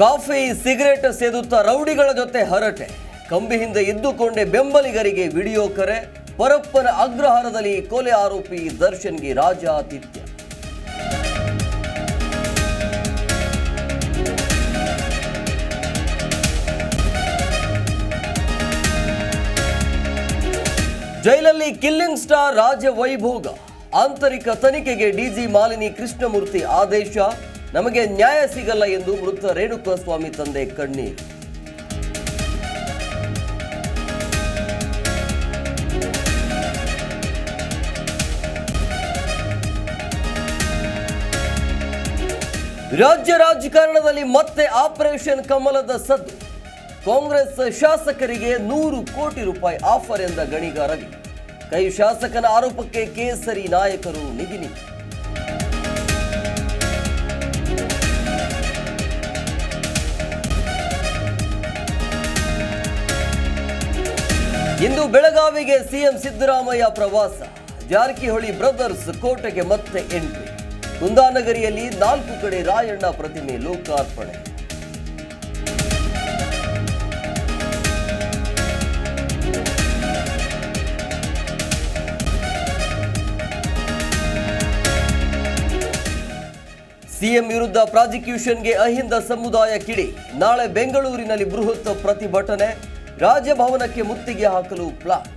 Coffee, cigarette ಸೇದುತ್ತಾ ರೌಡಿಗಳ ಜೊತೆ ಹರಟೆ. ಕಂಬಿ ಹಿಂದೆ ಬೆಂಬಲಿಗರಿಗೆ ವಿಡಿಯೋ ಕರೆ. ಪರಪ್ಪನ ಅಗ್ರಹಾರದಲ್ಲಿ ಕೊಲೆ ಆರೋಪಿ ದರ್ಶನ್ಗೆ ರಾಜಾತಿಥ್ಯ. ಜೈಲಲ್ಲಿ ಕಿಲ್ಲಿಂಗ್ ಸ್ಟಾರ್ ರಾಜ ವೈಭೋಗ ಆಂತರಿಕ ತನಿಖೆಗೆ ಡಿಜಿ ಮಾಲಿನಿ ಕೃಷ್ಣಮೂರ್ತಿ ಆದೇಶ. ನಮಗೆ ನ್ಯಾಯ ಸಿಗಲ್ಲ ಎಂದು ಮೃತ ರೇಣುಕಸ್ವಾಮಿ ತಂದೆ ಕಣ್ಣಿ. ರಾಜ್ಯ ರಾಜಕಾರಣದಲ್ಲಿ ಮತ್ತೆ ಆಪರೇಷನ್ ಕಮಲದ ಸದ್ದು. ಕಾಂಗ್ರೆಸ್ ಶಾಸಕರಿಗೆ ನೂರು ಕೋಟಿ ರೂಪಾಯಿ ಆಫರ್ ಎಂದ ಗಣಿಗರದಿ ಕೈ ಶಾಸಕನ ಆರೋಪಕ್ಕೆ ಕೇಸರಿ ನಾಯಕರು ನಿಗಿನಿ ಇಂದು ಬೆಳಗಾವಿಗೆ ಸಿಎಂ ಸಿದ್ದರಾಮಯ್ಯ ಪ್ರವಾಸ. ಜಾರಕಿಹೊಳಿ ಬ್ರದರ್ಸ್ ಕೋಟೆಗೆ ಮತ್ತೆ ಎಂಟ್ರಿ. ಕುಂದಾನಗರಿಯಲ್ಲಿ ನಾಲ್ಕು ಕಡೆ ರಾಯಣ್ಣ ಪ್ರತಿಮೆ ಲೋಕಾರ್ಪಣೆ. ಸಿಎಂ ವಿರುದ್ಧ ಪ್ರಾಸಿಕ್ಯೂಷನ್ಗೆ ಅಹಿಂದ ಸಮುದಾಯ ಕಿಡಿ. ನಾಳೆ ಬೆಂಗಳೂರಿನಲ್ಲಿ ಬೃಹತ್ ಪ್ರತಿಭಟನೆ. ರಾಜಭವನಕ್ಕೆ ಮುತ್ತಿಗೆ ಹಾಕಲು ಪ್ಲಾನ್